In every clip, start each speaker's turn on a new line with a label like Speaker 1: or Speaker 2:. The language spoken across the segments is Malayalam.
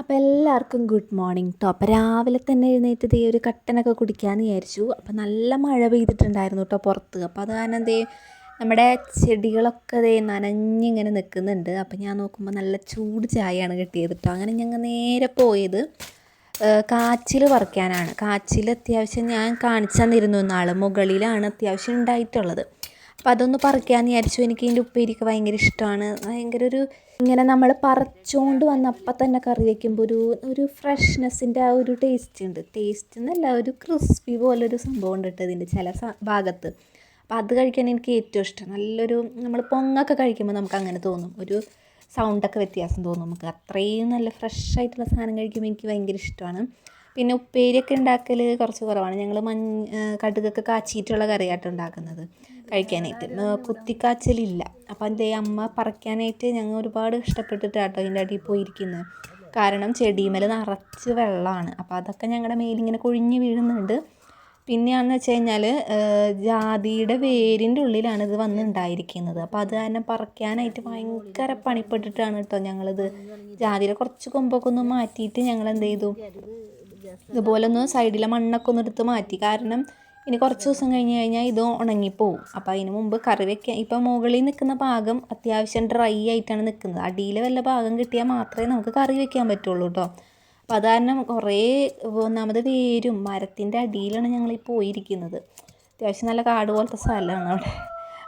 Speaker 1: അപ്പോൾ എല്ലാവർക്കും ഗുഡ് മോർണിംഗ് കേട്ടോ അപ്പോൾ രാവിലെ തന്നെ എഴുന്നേറ്റ് ദേ ഒരു കട്ടനൊക്കെ കുടിക്കാമെന്ന് വിചാരിച്ചു. അപ്പോൾ നല്ല മഴ പെയ്തിട്ടുണ്ടായിരുന്നു കേട്ടോ പുറത്ത്. അപ്പോൾ അത് കാരണം ദേ നമ്മുടെ ചെടികളൊക്കെ ദേ നനഞ്ഞിങ്ങനെ നിൽക്കുന്നുണ്ട് അപ്പോൾ ഞാൻ നോക്കുമ്പോൾ നല്ല ചൂട് ചായയാണ് കിട്ടിയത് കേട്ടോ അങ്ങനെ ഞങ്ങൾ നേരെ പോയത് കാച്ചിൽ പറിക്കാനാണ്. കാച്ചിൽ അത്യാവശ്യം ഞാൻ കാണിച്ചു തന്നിരുന്നു നാൾ മുകളിലാണ് അത്യാവശ്യം ഉണ്ടായിട്ടുള്ളത്. അപ്പോൾ അതൊന്ന് പറിക്കാമെന്ന് വിചാരിച്ചു. എനിക്ക് ഇതിന്റെ ഉപ്പേരിക്ക് ഭയങ്കര ഇഷ്ടമാണ് ഭയങ്കര ഒരു ഇങ്ങനെ നമ്മൾ പറിച്ചുകൊണ്ട് വന്ന അപ്പം തന്നെ കറി വയ്ക്കുമ്പോൾ ഒരു ഒരു ഫ്രഷ്നെസ്സിന്റെ ആ ഒരു ടേസ്റ്റ് ഉണ്ട്. ടേസ്റ്റ് എന്നല്ല ഒരു ക്രിസ്പി പോലൊരു സംഭവം ഉണ്ട് കേട്ടോ ഇതിന്റെ ചില ഭാഗത്ത്. അപ്പോൾ അത് കഴിക്കാൻ എനിക്ക് ഏറ്റവും ഇഷ്ടം നല്ലൊരു നമ്മൾ പൊങ്ങൊക്കെ കഴിക്കുമ്പോൾ നമുക്ക് അങ്ങനെ തോന്നും. ഒരു സൗണ്ടൊക്കെ വ്യത്യാസം തോന്നും നമുക്ക്. അത്രയും നല്ല ഫ്രഷ് ആയിട്ടുള്ള സാധനം കഴിക്കുമ്പോൾ എനിക്ക് ഭയങ്കര ഇഷ്ടമാണ് പിന്നെ ഉപ്പേരിയൊക്കെ ഉണ്ടാക്കൽ കുറച്ച് കുറവാണ്. ഞങ്ങൾ മഞ്ഞ കടുകൊക്കെ കാച്ചിയിട്ടുള്ള കറിയായിട്ട് ഉണ്ടാക്കുന്നത് കഴിക്കാനായിട്ട്. കുത്തിക്കാച്ചലില്ല. അപ്പം അതേ അമ്മ പറിക്കാനായിട്ട് ഞങ്ങൾ ഒരുപാട് ഇഷ്ടപ്പെട്ടിട്ടാട്ടോ അതിന്റെ അടിയിൽ പോയിരിക്കുന്നത് കാരണം ചെടിമേൽ നിറച്ച് വെള്ളമാണ്. അപ്പോൾ അതൊക്കെ ഞങ്ങളുടെ മേലിങ്ങനെ കൊഴിഞ്ഞ് വീഴുന്നുണ്ട്. പിന്നെയാണെന്ന് വെച്ച് കഴിഞ്ഞാൽ ജാതിയുടെ വേരിന്റെ ഉള്ളിലാണ് ഇത് വന്നുണ്ടായിരിക്കുന്നത്. അപ്പോൾ അത് കാരണം പറിക്കാനായിട്ട് ഭയങ്കര പണിപ്പെട്ടിട്ടാണ് കേട്ടോ ഞങ്ങളിത് ജാതിയുടെ കുറച്ച് കൊമ്പൊക്കെ ഒന്ന് മാറ്റിയിട്ട് ഞങ്ങൾ എന്ത് ചെയ്തു ഇതുപോലെ ഒന്ന് സൈഡിലെ മണ്ണൊക്കെ ഒന്ന് എടുത്ത് മാറ്റി. കാരണം ഇനി കുറച്ച് ദിവസം കഴിഞ്ഞ് കഴിഞ്ഞാൽ ഇത് ഉണങ്ങിപ്പോവും. അപ്പോൾ അതിന് മുമ്പ് കറി വെക്കാൻ ഇപ്പം മുകളിൽ നിൽക്കുന്ന ഭാഗം അത്യാവശ്യം ഡ്രൈ ആയിട്ടാണ് നിൽക്കുന്നത്. അടിയിൽ വല്ല ഭാഗം കിട്ടിയാൽ മാത്രമേ നമുക്ക് കറി വെക്കാൻ പറ്റുള്ളൂ കേട്ടോ അപ്പോൾ അത് കാരണം കുറേ ഒന്നാമത് വേരും. മരത്തിന്റെ അടിയിലാണ് ഞങ്ങൾ ഈ പോയിരിക്കുന്നത്. അത്യാവശ്യം നല്ല കാട് പോലത്തെ സ്ഥലമാണ് അവിടെ.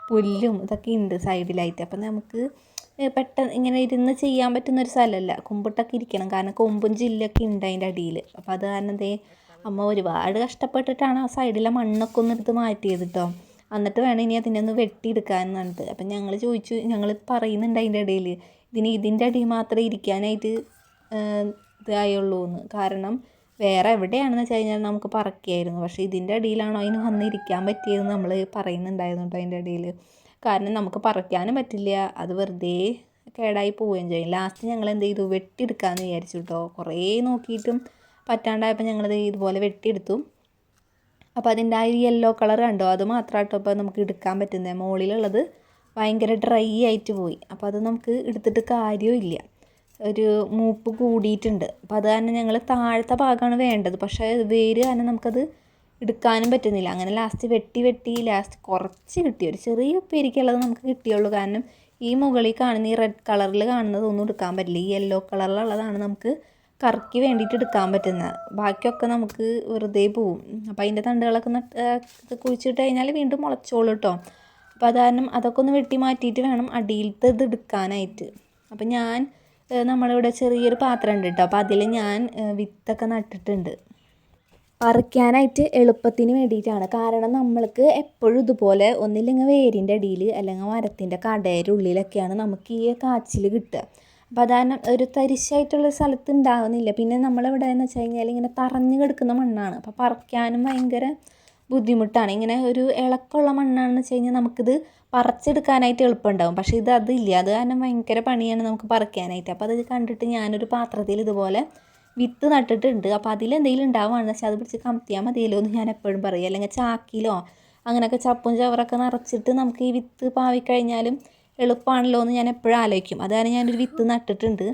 Speaker 1: പുല്ലും ഇതൊക്കെ ഉണ്ട് സൈഡിലായിട്ട്. അപ്പം നമുക്ക് പെട്ടെന്ന് ഇങ്ങനെ ഇരുന്ന് ചെയ്യാൻ പറ്റുന്ന ഒരു സ്ഥലമല്ല. കുമ്പിട്ടൊക്കെ ഇരിക്കണം. കാരണം കൊമ്പും ജില്ലൊക്കെ ഉണ്ട് അതിന്റെ അടിയിൽ. അപ്പോൾ അത് കാരണം ദേ അമ്മ ഒരുപാട് കഷ്ടപ്പെട്ടിട്ടാണ് ആ സൈഡിലെ മണ്ണൊക്കെ ഒന്ന് എടുത്ത് മാറ്റിയത് കേട്ടോ എന്നിട്ട് വേണം ഇനി അതിനെ ഒന്ന് വെട്ടിയെടുക്കാൻ എന്നിട്ട് അപ്പം ഞങ്ങൾ ചോദിച്ചു ഞങ്ങൾ പറയുന്നുണ്ട് അതിന്റെ ഇടയിൽ ഇതിന് ഇതിന്റെ അടിയിൽ മാത്രമേ ഇരിക്കാനായിട്ട് ഇതായുള്ളൂ എന്ന്. കാരണം വേറെ എവിടെയാണെന്ന് വെച്ച് കഴിഞ്ഞാൽ നമുക്ക് പറക്കിയായിരുന്നു പക്ഷേ ഇതിന്റെ അടിയിലാണോ അതിന് വന്നിരിക്കാൻ പറ്റിയതെന്ന് നമ്മൾ പറയുന്നുണ്ടായിരുന്നു കേട്ടോ അതിന്റെ ഇടയിൽ കാരണം നമുക്ക് പറിക്കാനും പറ്റില്ല. അത് വെറുതെ കേടായി പോവുകയും ചെയ്യും. ലാസ്റ്റ് ഞങ്ങൾ എന്ത് ചെയ്തു? വെട്ടിയെടുക്കാമെന്ന് വിചാരിച്ചു കേട്ടോ കുറേ നോക്കിയിട്ടും പറ്റാണ്ടായപ്പോൾ ഞങ്ങളത് ഇതുപോലെ വെട്ടിയെടുത്തു. അപ്പോൾ അതിന്റെ ആ യെല്ലോ കളർ കണ്ടോ? അത് മാത്രമായിട്ടോ ഇപ്പോൾ നമുക്ക് എടുക്കാൻ പറ്റുന്നത് മുകളിലുള്ളത് ഭയങ്കര ഡ്രൈ ആയിട്ട് പോയി. അപ്പോൾ അത് നമുക്ക് എടുത്തിട്ട് കാര്യമില്ല ഒരു മൂപ്പ് കൂടിയിട്ടുണ്ട്. അപ്പോൾ അത് കാരണം ഞങ്ങൾ താഴത്തെ ഭാഗമാണ് വേണ്ടത്. പക്ഷേ വേര് കാരണം നമുക്കത് എടുക്കാനും പറ്റുന്നില്ല. അങ്ങനെ ലാസ്റ്റ് വെട്ടി വെട്ടി ലാസ്റ്റ് കുറച്ച് കിട്ടി. ഒരു ചെറിയ ഉപ്പേരിക്കുള്ളത് നമുക്ക് കിട്ടിയുള്ളൂ. കാരണം ഈ മുകളിൽ കാണുന്ന ഈ റെഡ് കളറിൽ കാണുന്നതൊന്നും എടുക്കാൻ പറ്റില്ല. ഈ യെല്ലോ കളറിലുള്ളതാണ് നമുക്ക് കറക്കി വേണ്ടിയിട്ട് എടുക്കാൻ പറ്റുന്നത് ബാക്കിയൊക്കെ നമുക്ക് വെറുതെ പോവും. അപ്പോൾ അതിന്റെ തണ്ടുകളൊക്കെ നട്ട് കുഴിച്ചിട്ട് കഴിഞ്ഞാൽ വീണ്ടും മുളച്ചോളും കേട്ടോ അപ്പോൾ അത് കാരണം അതൊക്കെ ഒന്ന് വെട്ടി മാറ്റിയിട്ട് വേണം അടിയിലത്തെ ഇത് എടുക്കാനായിട്ട്. അപ്പോൾ ഞാൻ നമ്മളിവിടെ ചെറിയൊരു പാത്രം ഉണ്ട് കേട്ടോ അപ്പോൾ അതിൽ ഞാൻ വിത്തൊക്കെ നട്ടിട്ടുണ്ട്. പറിക്കാനായിട്ട് എളുപ്പത്തിന് വേണ്ടിയിട്ടാണ്. കാരണം നമ്മൾക്ക് എപ്പോഴും ഇതുപോലെ ഒന്നില്ലെങ്കിൽ വേരിന്റെ അടിയിൽ അല്ലെങ്കിൽ മരത്തിന്റെ കടയുടെ ഉള്ളിലൊക്കെയാണ് നമുക്ക് ഈ കാച്ചിൽ കിട്ടുക. അപ്പോൾ അതാണ് ഒരു തരിശായിട്ടുള്ള സ്ഥലത്ത് ഉണ്ടാകുന്നില്ല പിന്നെ നമ്മളിവിടെ എന്ന് വെച്ച് കഴിഞ്ഞാൽ ഇങ്ങനെ തറഞ്ഞു കിടക്കുന്ന മണ്ണാണ്. അപ്പോൾ പറിക്കാനും ഭയങ്കര ബുദ്ധിമുട്ടാണ്. ഇങ്ങനെ ഒരു ഇളക്കമുള്ള മണ്ണാണെന്ന് വെച്ച് കഴിഞ്ഞാൽ നമുക്കിത് പറിച്ചെടുക്കാനായിട്ട് എളുപ്പമുണ്ടാകും പക്ഷേ ഇത് അതില്ല. അത് കാരണം ഭയങ്കര പണിയാണ് നമുക്ക് പറിക്കാനായിട്ട്. അപ്പോൾ അത് കണ്ടിട്ട് ഞാനൊരു പാത്രത്തിൽ ഇതുപോലെ വിത്ത് നട്ടിട്ടുണ്ട്. അപ്പോൾ അതിലെന്തെങ്കിലും ഉണ്ടാവുകയാണെന്ന് വെച്ചാൽ അത് പിടിച്ച് കമത്തിയാൽ മതിയല്ലോ എന്ന് ഞാൻ എപ്പോഴും പറയും. അല്ലെങ്കിൽ ചാക്കിലോ അങ്ങനെയൊക്കെ ചപ്പും ചവറൊക്കെ നിറച്ചിട്ട് നമുക്ക് ഈ വിത്ത് പാവിക്കഴിഞ്ഞാലും എളുപ്പമാണല്ലോ എന്ന് ഞാൻ എപ്പോഴും ആലോചിക്കും. അത് കാരണം ഞാനൊരു വിത്ത് നട്ടിട്ടുണ്ട്.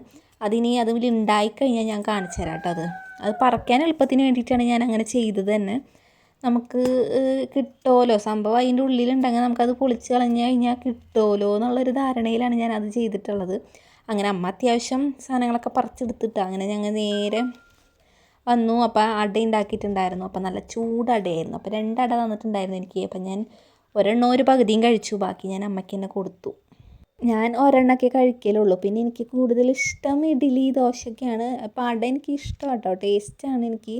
Speaker 1: അതിനി അതിൽ ഉണ്ടായിക്കഴിഞ്ഞാൽ ഞാൻ കാണിച്ചു തരാം കേട്ടോ അത്. അത് പറക്കാൻ എളുപ്പത്തിന് വേണ്ടിയിട്ടാണ് ഞാൻ അങ്ങനെ ചെയ്തത് തന്നെ. നമുക്ക് കിട്ടുമല്ലോ. സംഭവം അതിന്റെ ഉള്ളിലുണ്ടെങ്കിൽ നമുക്കത് പൊളിച്ച് കളഞ്ഞു കഴിഞ്ഞാൽ കിട്ടുമല്ലോ എന്നുള്ളൊരു ധാരണയിലാണ് ഞാൻ അത് ചെയ്തിട്ടുള്ളത്. അങ്ങനെ അമ്മ അത്യാവശ്യം സാധനങ്ങളൊക്കെ പറിച്ചെടുത്തിട്ട് അങ്ങനെ ഞങ്ങൾ നേരെ വന്നു. അപ്പോൾ അട ഉണ്ടാക്കിയിട്ടുണ്ടായിരുന്നു. അപ്പോൾ നല്ല ചൂട് അടയായിരുന്നു അപ്പോൾ രണ്ട് അട തന്നിട്ടുണ്ടായിരുന്നു എനിക്ക്. അപ്പം ഞാൻ ഒരെണ്ണം ഒരു പകുതിയും കഴിച്ചു. ബാക്കി ഞാൻ അമ്മയ്ക്ക് തന്നെ കൊടുത്തു. ഞാൻ ഒരെണ്ണമൊക്കെ കഴിക്കലുള്ളൂ. പിന്നെ എനിക്ക് കൂടുതൽ ഇഷ്ടം ഇഡ്ഡലി ദോശയൊക്കെയാണ്. അപ്പോൾ അട എനിക്ക് ഇഷ്ടം കേട്ടോ. ടേസ്റ്റാണ് എനിക്ക്.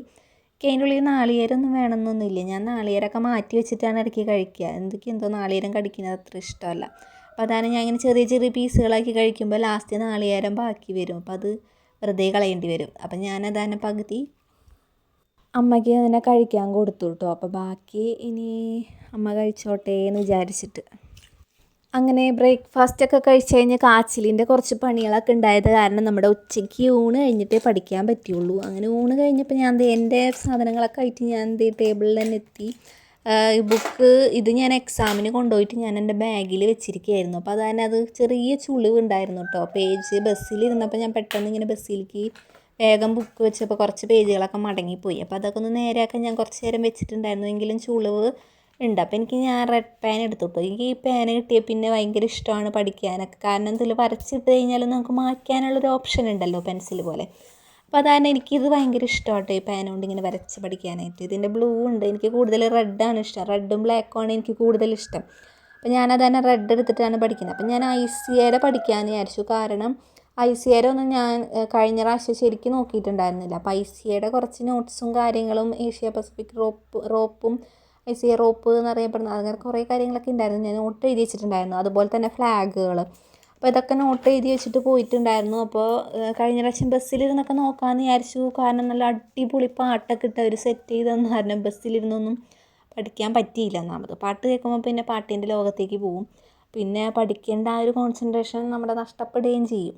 Speaker 1: അതിന്റെ ഉള്ളിൽ നാളികേരമൊന്നും വേണമെന്നൊന്നുമില്ല. ഞാൻ നാളികേരമൊക്കെ മാറ്റി വെച്ചിട്ടാണ് ഇടയ്ക്ക് കഴിക്കുക. എന്തൊക്കെ എന്തോ നാളികേരം കടിക്കുന്നത് അത്ര ഇഷ്ടമല്ല. അപ്പോൾ അതാണ് ഞാൻ ഇങ്ങനെ ചെറിയ ചെറിയ പീസുകളാക്കി കഴിക്കുമ്പോൾ ലാസ്റ്റ് നാളികേരം ബാക്കി വരും. അപ്പോൾ അത് വെറുതെ കളയേണ്ടി വരും. അപ്പം ഞാനതാണ് പകുതി അമ്മയ്ക്ക് അതിനെ കഴിക്കാൻ കൊടുത്തു കേട്ടോ അപ്പോൾ ബാക്കി ഇനി അമ്മ കഴിച്ചോട്ടെ എന്ന് വിചാരിച്ചിട്ട്. അങ്ങനെ ബ്രേക്ക്ഫാസ്റ്റ് ഒക്കെ കഴിച്ച് കഴിഞ്ഞ് കാച്ചിലിന്റെ കുറച്ച് പണികളൊക്കെ ഉണ്ടായത് കാരണം നമ്മുടെ ഉച്ചയ്ക്ക് ഊണ് കഴിഞ്ഞിട്ടേ പഠിക്കാൻ പറ്റുള്ളൂ. അങ്ങനെ ഊണ് കഴിഞ്ഞപ്പോൾ ഞാൻ എന്റെ സാധനങ്ങളൊക്കെ ആയിട്ട് ഞാൻ എന്ത് ടേബിളിൽ തന്നെ എത്തി. ബുക്ക് ഇത് ഞാൻ എക്സാമിന് കൊണ്ടുപോയിട്ട് ഞാൻ എന്റെ ബാഗിൽ വെച്ചിരിക്കുകയായിരുന്നു. അപ്പോൾ അത് തന്നെ അത് ചെറിയ ചുളിവുണ്ടായിരുന്നു കേട്ടോ. പേജ് ബസ്സിലിരുന്നപ്പോൾ ഞാൻ പെട്ടെന്ന് ഇങ്ങനെ ബസ്സിലേക്ക് വേഗം ബുക്ക് വെച്ചപ്പോൾ കുറച്ച് പേജുകളൊക്കെ മടങ്ങിപ്പോയി. അപ്പോൾ അതൊക്കെ ഒന്ന് നേരെയാക്കാൻ ഞാൻ കുറച്ച് നേരം വെച്ചിട്ടുണ്ടായിരുന്നു. എങ്കിലും ചുളിവ് ഉണ്ട്. അപ്പോൾ എനിക്ക് ഞാൻ റെഡ് പേൻ എടുത്തു കേട്ടോ. എനിക്ക് ഈ പേന കിട്ടിയ പിന്നെ ഭയങ്കര ഇഷ്ടമാണ് പഠിക്കാനൊക്കെ. കാരണം ഇതിൽ വരച്ചിട്ട് കഴിഞ്ഞാൽ നമുക്ക് മായ്ക്കാനുള്ളൊരു ഓപ്ഷൻ ഉണ്ടല്ലോ പെൻസിൽ പോലെ. അപ്പോൾ അതാണ് എനിക്കിത് ഭയങ്കര ഇഷ്ടമാട്ടോ ഈ പാനോണ്ട് ഇങ്ങനെ വരച്ച് പഠിക്കാനായിട്ട്. ഇതിന്റെ ബ്ലൂ ഉണ്ട് എനിക്ക് കൂടുതൽ റെഡാണ് ഇഷ്ടം. റെഡും ബ്ലാക്കും ആണ് എനിക്ക് കൂടുതൽ ഇഷ്ടം. അപ്പോൾ ഞാനത് തന്നെ റെഡ് എടുത്തിട്ടാണ് പഠിക്കുന്നത്. അപ്പം ഞാൻ ഐ സി എയുടെ പഠിക്കാമെന്ന് വിചാരിച്ചു. കാരണം ഐ സി എയുടെ ഒന്നും ഞാൻ കഴിഞ്ഞ പ്രാവശ്യം ശരിക്കും നോക്കിയിട്ടുണ്ടായിരുന്നില്ല. അപ്പോൾ ഐ സി എയുടെ കുറച്ച് നോട്ട്സും കാര്യങ്ങളും ഏഷ്യ പസഫിക് റോപ്പ് റോപ്പും ഐ സി എ റോപ്പ് എന്നറിയപ്പെടുന്ന അങ്ങനെ കുറേ കാര്യങ്ങളൊക്കെ ഉണ്ടായിരുന്നു. ഞാൻ നോട്ട് എഴുതി വെച്ചിട്ടുണ്ടായിരുന്നു. അതുപോലെ തന്നെ ഫ്ലാഗുകൾ അപ്പോൾ ഇതൊക്കെ നോട്ട് എഴുതി വെച്ചിട്ട് പോയിട്ടുണ്ടായിരുന്നു. അപ്പോൾ കഴിഞ്ഞ പ്രാവശ്യം ബസ്സിലിരുന്നൊക്കെ നോക്കാമെന്ന് വിചാരിച്ചു. കാരണം നല്ല അടിപൊളി പാട്ടൊക്കെ ഇട്ട് അവർ സെറ്റ് ചെയ്ത് തന്ന ബസ്സിലിരുന്നൊന്നും പഠിക്കാൻ പറ്റിയില്ല. ഒന്നാമത് പാട്ട് കേൾക്കുമ്പോൾ പിന്നെ പാട്ടിന്റെ ലോകത്തേക്ക് പോവും. പിന്നെ പഠിക്കേണ്ട ആ ഒരു കോൺസെൻട്രേഷൻ നമ്മുടെ നഷ്ടപ്പെടുകയും ചെയ്യും.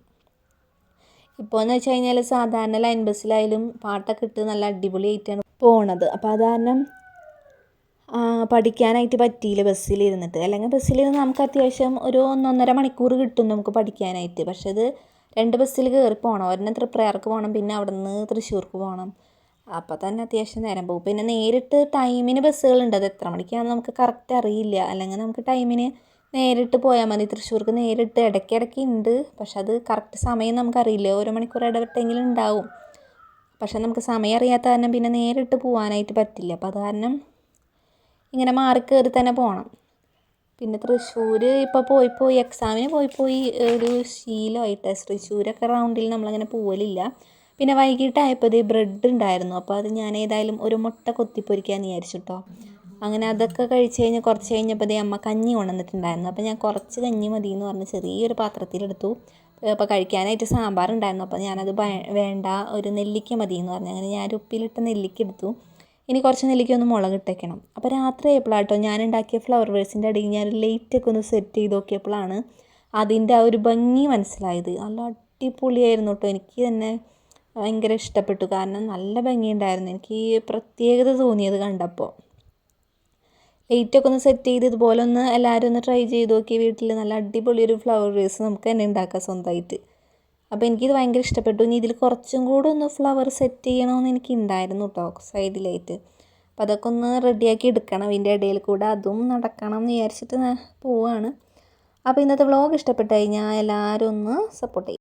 Speaker 1: ഇപ്പോൾ എന്ന് വെച്ച് കഴിഞ്ഞാൽ സാധാരണ ലൈൻ ബസ്സിലായാലും പാട്ടൊക്കെ ഇട്ട് നല്ല അടിപൊളിയായിട്ടാണ് പോണത്. അപ്പോൾ അത് കാരണം പഠിക്കാനായിട്ട് പറ്റിയില്ല ബസ്സിലിരുന്നിട്ട്. അല്ലെങ്കിൽ ബസ്സിലിരുന്ന് നമുക്ക് അത്യാവശ്യം ഒരു ഒന്നൊന്നര മണിക്കൂർ കിട്ടും നമുക്ക് പഠിക്കാനായിട്ട്. പക്ഷേ ഇത് രണ്ട് ബസ്സിൽ കയറി പോകണം. ഒരെണ്ണം തൃപ്രയാർക്ക് പോകണം പിന്നെ അവിടെ നിന്ന് തൃശ്ശൂർക്ക് പോകണം. അപ്പോൾ തന്നെ അത്യാവശ്യം നേരം പോകും. പിന്നെ നേരിട്ട് ടൈമിന് ബസ്സുകളുണ്ട്. അത് എത്ര മണിക്കാണെന്ന് നമുക്ക് കറക്റ്റ് അറിയില്ല. അല്ലെങ്കിൽ നമുക്ക് ടൈമിന് നേരിട്ട് പോയാൽ മതി. തൃശ്ശൂർക്ക് നേരിട്ട് ഇടയ്ക്കിടയ്ക്ക് ഉണ്ട്. പക്ഷെ അത് കറക്റ്റ് സമയം നമുക്കറിയില്ല ഓരോ മണിക്കൂർ ഇടവിട്ടെങ്കിലും ഉണ്ടാവും. പക്ഷെ നമുക്ക് സമയം അറിയാത്ത കാരണം പിന്നെ നേരിട്ട് പോകാനായിട്ട് പറ്റില്ല. അപ്പോൾ അത് കാരണം ഇങ്ങനെ മാറി കയറി തന്നെ പോകണം പിന്നെ തൃശ്ശൂർ ഇപ്പോൾ പോയി പോയി എക്സാമിന് പോയി പോയി ഒരു ശീലമായിട്ട്. തൃശ്ശൂരൊക്കെ റൗണ്ടിൽ നമ്മളങ്ങനെ പോവലില്ല. പിന്നെ വൈകിട്ടായപ്പോൾ ഇത് ബ്രെഡ് ഉണ്ടായിരുന്നു. അപ്പോൾ അത് ഞാൻ ഏതായാലും ഒരു മുട്ട കൊത്തിപ്പൊരിക്കാമെന്ന് വിചാരിച്ചു കേട്ടോ അങ്ങനെ അതൊക്കെ കഴിച്ച് കഴിഞ്ഞ് കുറച്ച് കഴിഞ്ഞപ്പോൾ അമ്മ കഞ്ഞി കൊണ്ടുവന്നിട്ടുണ്ടായിരുന്നു. അപ്പോൾ ഞാൻ കുറച്ച് കഞ്ഞി മതി എന്ന് പറഞ്ഞ് ചെറിയൊരു പാത്രത്തിലെടുത്തു. അപ്പോൾ കഴിക്കാനായിട്ട് സാമ്പാർ ഉണ്ടായിരുന്നു അപ്പോൾ ഞാനത് വേണ്ട ഒരു നെല്ലിക്ക മതി എന്ന് പറഞ്ഞു. അങ്ങനെ ഞാൻ ഉപ്പിലിട്ട നെല്ലിക്ക എടുത്തു. ഇനി കുറച്ച് നെല്ലിക്ക ഒന്ന് മുളകിട്ടേക്കണം. അപ്പോൾ രാത്രി ആയപ്പോഴാണ് ഞാൻ ഉണ്ടാക്കിയ ഫ്ലവർ വേഴ്സിന്റെ അടിയിൽ ഞാൻ ലൈറ്റൊക്കെ ഒന്ന് സെറ്റ് ചെയ്ത് നോക്കിയപ്പോഴാണ് അതിന്റെ ആ ഒരു ഭംഗി മനസ്സിലായത്. നല്ല അടിപൊളിയായിരുന്നു കേട്ടോ എനിക്ക് തന്നെ ഭയങ്കര ഇഷ്ടപ്പെട്ടു. കാരണം നല്ല ഭംഗിയുണ്ടായിരുന്നു എനിക്ക് പ്രത്യേകത തോന്നിയത് കണ്ടപ്പോൾ ലൈറ്റൊക്കെ ഒന്ന് സെറ്റ് ചെയ്ത് ഇതുപോലെ ഒന്ന് എല്ലാവരും ഒന്ന് ട്രൈ ചെയ്ത് നോക്കി. വീട്ടിൽ നല്ല അടിപൊളി ഒരു ഫ്ലവർ വേഴ്സ് നമുക്ക് തന്നെ ഉണ്ടാക്കാം സ്വന്തമായിട്ട്. അപ്പോൾ എനിക്കിത് ഭയങ്കര ഇഷ്ടപ്പെട്ടു. ഇനി ഇതിൽ കുറച്ചും കൂടെ ഒന്ന് ഫ്ലവർ സെറ്റ് ചെയ്യണമെന്ന് എനിക്ക് ഉണ്ടായിരുന്നു കേട്ടോ സൈഡിലായിട്ട് അപ്പോൾ അതൊക്കെ ഒന്ന് റെഡിയാക്കി എടുക്കണം. ഇതിന്റെ ഇടയിൽ കൂടെ അതും നടക്കണം എന്ന് വിചാരിച്ചിട്ട് പോവാണ്. അപ്പോൾ ഇന്നത്തെ വ്ളോഗ് ഇഷ്ടപ്പെട്ടു കഴിഞ്ഞാൽ എല്ലാവരും ഒന്ന് സപ്പോർട്ട് ചെയ്യും.